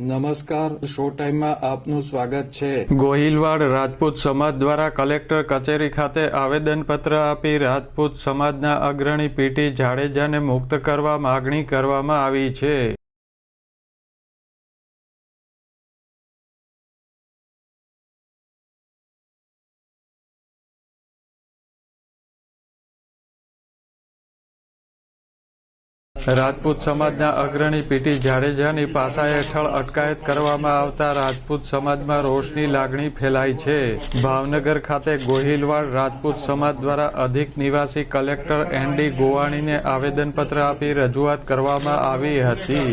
નમસ્કાર, શો ટાઈમમાં આપનું સ્વાગત છે. ગોહિલવાડ રાજપૂત સમાજ દ્વારા કલેક્ટર કચેરી ખાતે આવેદનપત્ર આપી રાજપૂત સમાજના અગ્રણી પીટી જાડેજાને મુક્ત કરવા માગણી કરવામાં આવી છે. રાજપૂત સમાજના અગ્રણી પીટી જાડેજાની પાસા હેઠળ અટકાયત કરવામાં આવતા રાજપૂત સમાજમાં રોષની લાગણી ફેલાઈ છે. ભાવનગર ખાતે ગોહિલવાડ રાજપૂત સમાજ દ્વારા અધિક નિવાસી કલેક્ટર એન ડી ગોવાણીને આવેદનપત્ર આપી રજૂઆત કરવામાં આવી હતી.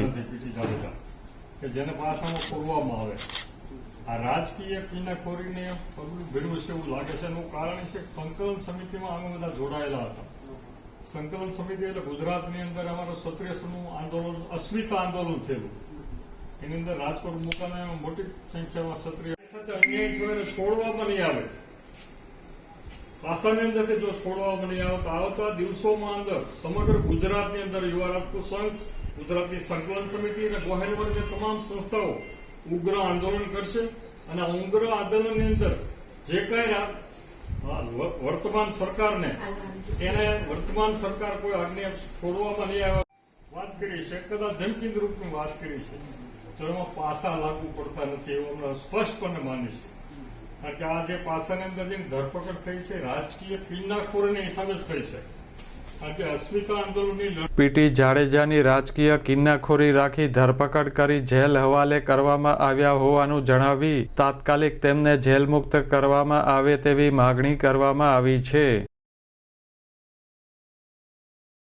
આ રાજકીય કિનાખોરીને પગલું ભેળવું છે એવું લાગે છે. એનું કારણ છે સંકલન સમિતિમાં અમે બધા જોડાયેલા હતા. સંકલન સમિતિ એટલે ગુજરાતની અંદર અમારું ક્ષત્રિયનું આંદોલન, અસ્મિતા આંદોલન થયેલું. એની અંદર રાજકોટ મુકામે મોટી સંખ્યામાં ક્ષત્રિય સાથે અન્યાય થયો એને છોડવામાં નહીં આવે. પાસાની અંદરથી જો છોડવામાં નહીં આવે તો આવતા દિવસોમાં અંદર સમગ્ર ગુજરાતની અંદર યુવા રાજપૂત સંઘ, ગુજરાતની સંકલન સમિતિ અને ગોહેલવર્ગની તમામ સંસ્થાઓ ઉગ્ર આંદોલન કરશે. અને ઉગ્ર આંદોલનની અંદર જે કાંઈ વર્તમાન સરકારને. એને વર્તમાન સરકાર કોઈ આજ્ઞા છોડવામાં નહીં આવે. વાત કરી છે કદાચ ધમકી રૂપની વાત કરી છે તો એમાં પાસા લાગુ પડતા નથી, એવું હમણાં સ્પષ્ટપણે માની છે. કારણ કે આ જે પાસાની અંદર જેની ધરપકડ થઈ છે, રાજકીય કિન્નાખોરીના હિસાબે જ થઈ છે. પીટી જાડેજાની રાજકીય કિન્નાખોરી રાખી ધરપકડ કરી જેલ હવાલે કરવામાં આવ્યા હોવાનું જણાવી, તાત્કાલિક તેમને જેલ મુક્ત કરવામાં આવે તેવી માગણી કરવામાં આવી છે.